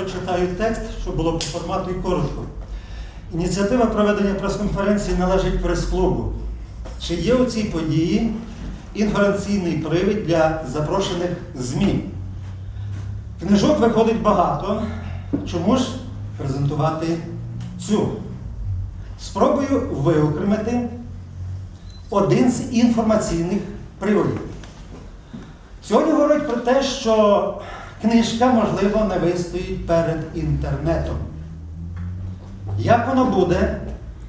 прочитаю текст, щоб було по формату і коротко. Ініціатива проведення прес-конференції належить прес-клубу. Чи є у цій події інформаційний привід для запрошених ЗМІ? Книжок виходить багато. Чому ж презентувати цю? Спробую виокремити один з інформаційних приводів. Сьогодні говорять про те, що книжка, можливо, не вистоїть перед інтернетом. Як воно буде,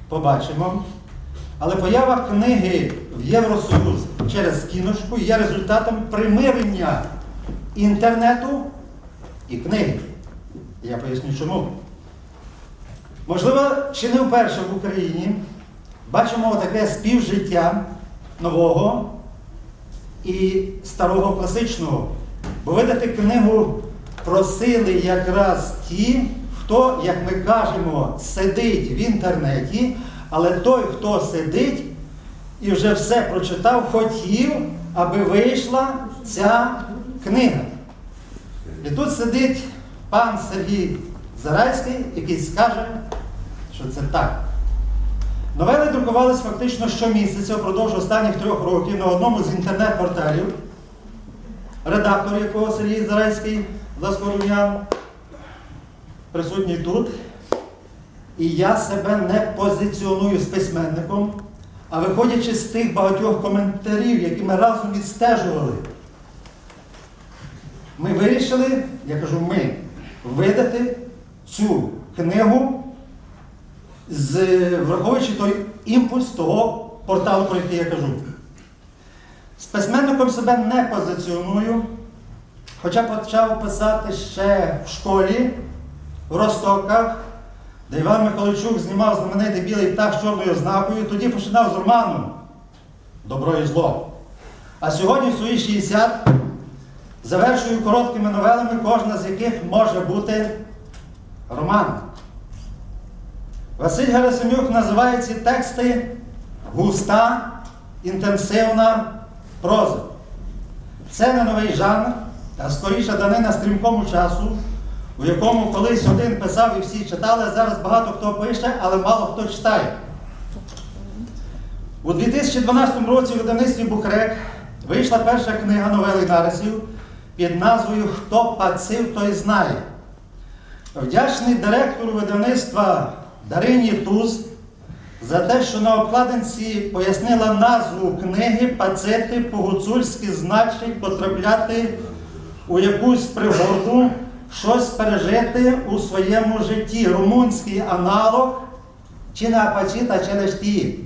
побачимо. Але поява книги в Євросоюз через кіношку є результатом примирення інтернету і книги. Я поясню чому. Можливо, чи не вперше в Україні бачимо таке співжиття нового і старого класичного. Бо видати книгу просили якраз ті, хто, як ми кажемо, сидить в інтернеті, але той, хто сидить і вже все прочитав, хотів, аби вийшла ця книга. І тут сидить пан Сергій Зарайський, який скаже, що це так. Новели друкувались фактично щомісяця впродовж останніх трьох років на одному з інтернет-порталів, редактор якого Сергій Зарайський Заскорум'ян, присутній тут. І я себе не позиціоную з письменником, а виходячи з тих багатьох коментарів, які ми разом відстежували, ми вирішили, я кажу, ми видати цю книгу, з, враховуючи той імпульс того порталу, про який я кажу. З письменником себе не позиціоную, хоча почав писати ще в школі, в Ростоках, де Іван Михайловичук знімав знаменитий білий птах з чорною ознакою, тоді починав з роману Добро і зло. А сьогодні в свої 60 завершую короткими новелами, кожна з яких може бути роман. Василь Герасимюк називає ці тексти густа, інтенсивна проза. Це не новий жанр, а скоріше данина стрімкому часу, у якому колись один писав і всі читали, зараз багато хто пише, але мало хто читає. У 2012 році в видавництві Букрек вийшла перша книга новели нарисів під назвою Хто пацив, той знає. Вдячний директору видавництва Дарині Туз за те, що на обкладинці пояснила назву книги Пацити по-гуцульськи значить потрапляти у якусь пригоду, щось пережити у своєму житті. Румунський аналог чи не апачіта, чи лешті.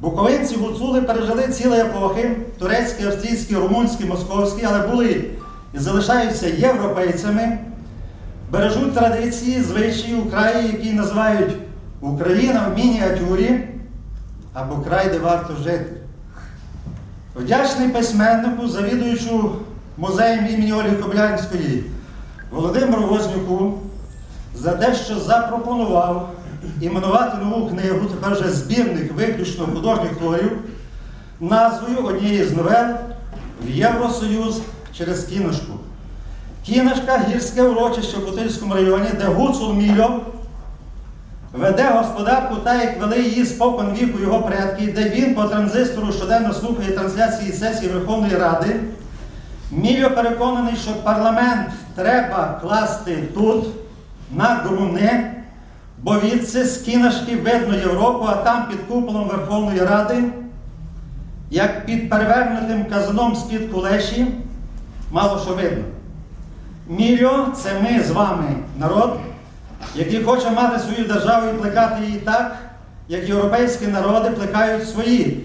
Буковинці гуцули пережили цілі епохи, турецькі, австрійські, румунські, московські, але були і залишаються європейцями, бережуть традиції, звичаї у краї, які називають Україна в мініатюрі або край, де варто жити. Вдячний письменнику, завідуючу музеєм імені Ольги Коблянської Володимиру Вознюку за те, що запропонував іменувати нову книгу, тепер вже збірник виключно художніх творів, назвою однієї з новел в Євросоюз через кіношку. Кіношка гірське урочище в Бутильському районі, де Гуцул Мільо веде господарку та як вели її спокон віку його предки, де він по транзистору щоденно слухає трансляції сесії Верховної Ради. Мільо переконаний, що парламент треба класти тут, на ґруни, бо відси з кіношки видно Європу, а там під куполом Верховної Ради, як під перевернутим казаном з-під кулеші, мало що видно. Мільо це ми з вами, народ, який хоче мати свою державу і плекати її так, як європейські народи плекають свої.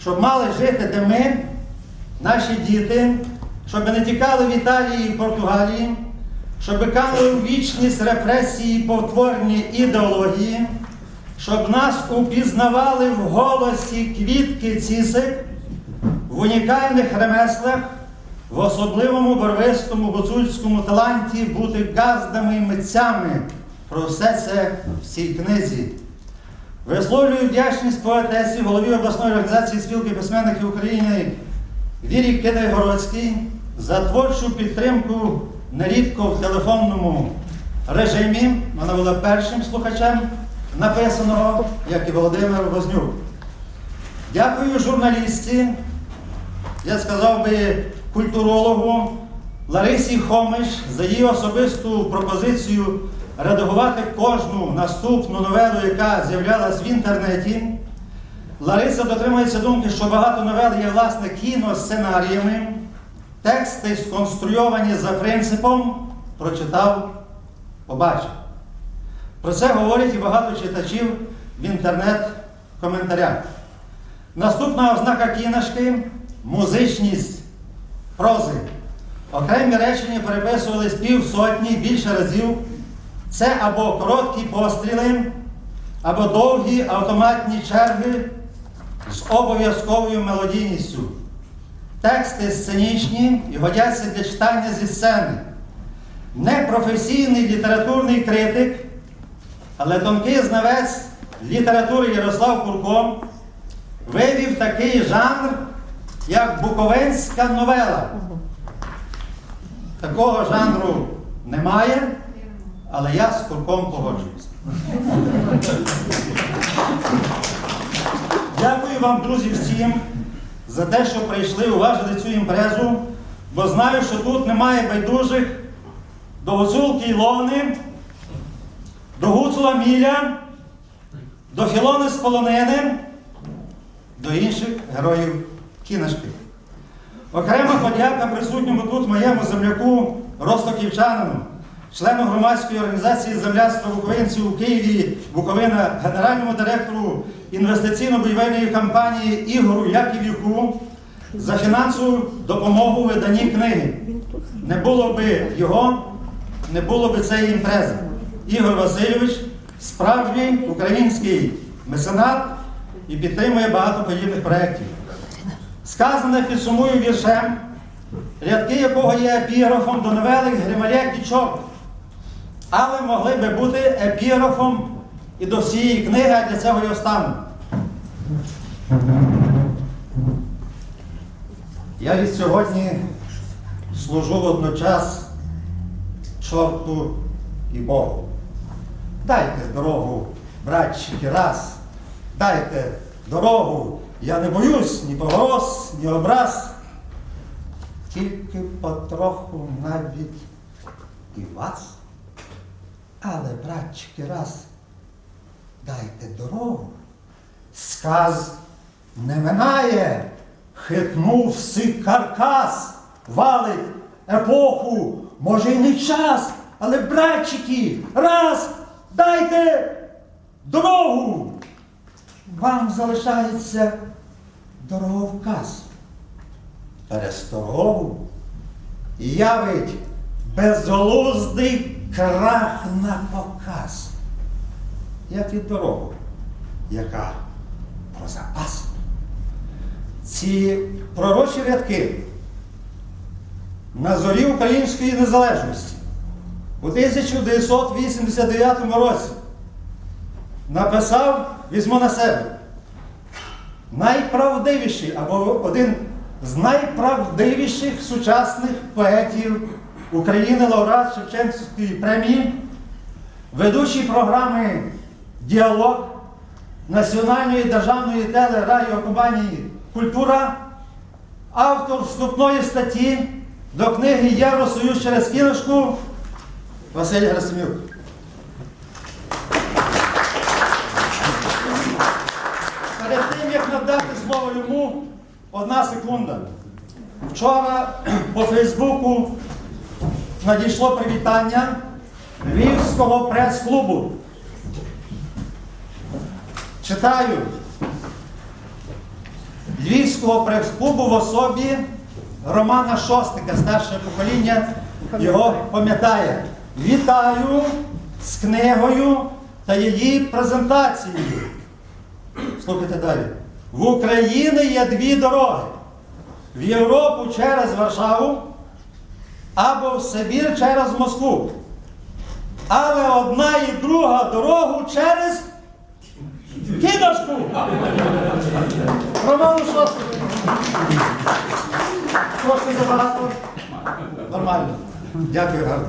Щоб мали жити, де ми, наші діти, щоб не тікали в Італії і Португалії, щоб канули у вічність репресії, повтворені ідеології, щоб нас упізнавали в голосі квітки цісик, в унікальних ремеслах, в особливому барвистому гуцульському таланті бути газдами і митцями. Про все це в цій книзі. Висловлюю вдячність поетесі, голові обласної організації спілки письменників України Вірі Китайгородській за творчу підтримку нерідко в телефонному режимі. Вона була першим слухачем написаного, як і Володимир Вознюк. Дякую журналістці, я сказав би культурологу Ларисі Хомиш за її особисту пропозицію редагувати кожну наступну новелу, яка з'являлась в інтернеті. Лариса дотримується думки, що багато новел є власне кіносценаріями. Тексти сконструйовані за принципом прочитав, побачив. Про це говорять і багато читачів в інтернет-коментарях. Наступна ознака кіношки музичність прози. Окремі речення переписувались півсотні більше разів. Це або короткі постріли, або довгі автоматні черги з обов'язковою мелодійністю. Тексти сценічні і годяться для читання зі сцени. Непрофесійний літературний критик, але тонкий знавець літератури Ярослав Курко вивів такий жанр, як буковинська новела. Такого жанру немає, але я з Курком погоджуюся. Дякую вам, друзі, всім за те, що прийшли, уважили цю імпрезу, бо знаю, що тут немає байдужих до Гуцулки Ілони, до Гуцула Міля, до Філони з полонини, до інших героїв кіношки. Окрема подяка присутньому тут моєму земляку Ростоківчанину, члену громадської організації земляцтва Буковинців у Києві Буковина, генеральному директору інвестиційно-будівельної компанії Ігору Яків'юку за фінансову допомогу виданні книги. Не було би його, не було би цієї імпрези. Ігор Васильович справжній український меценат і підтримує багато подібних проєктів. Сказане підсумую віршем, рядки якого є епіграфом до новели Грималяк і Чорт. Але могли би бути епіграфом і до всієї книги, а для цього я встану. Я від сьогодні служу водночас чорту і Богу. Дайте дорогу, братчики, раз. Дайте дорогу. Я не боюсь ні погроз, ні образ. Тільки потроху навіть і вас. Але, братчики, раз, дайте дорогу. Сказ не минає, хитнувся каркас, валить епоху, може й не час, але, братчики, раз, дайте дорогу. Вам залишається дороговказ. Пересторогу явить безглуздий крах на показ, як і дорогу, яка про запас. Ці пророчі рядки на зорі української незалежності у 1989 році написав, візьму на себе, найправдивіший або один з найправдивіших сучасних поетів України лауреат Шевченківської премії, ведучий програми Діалог Національної державної телерадіокомпанії Культура, автор вступної статті до книги Євросоюз через кіношку Василь Герасимюк. Перед тим, як надати слово йому, одна секунда. Вчора по Фейсбуку надійшло привітання Львівського прес-клубу. Читаю. Львівського прес-клубу в особі Романа Шостика, старше покоління, його пам'ятає. Вітаю з книгою та її презентацією. Слухайте далі. В Україні є дві дороги. В Європу через Варшаву або в Сибір через Москву. Але одна і друга дорогу через Кіношку. Роману Шостику. Трошки забагато. Нормально. Дякую гарно.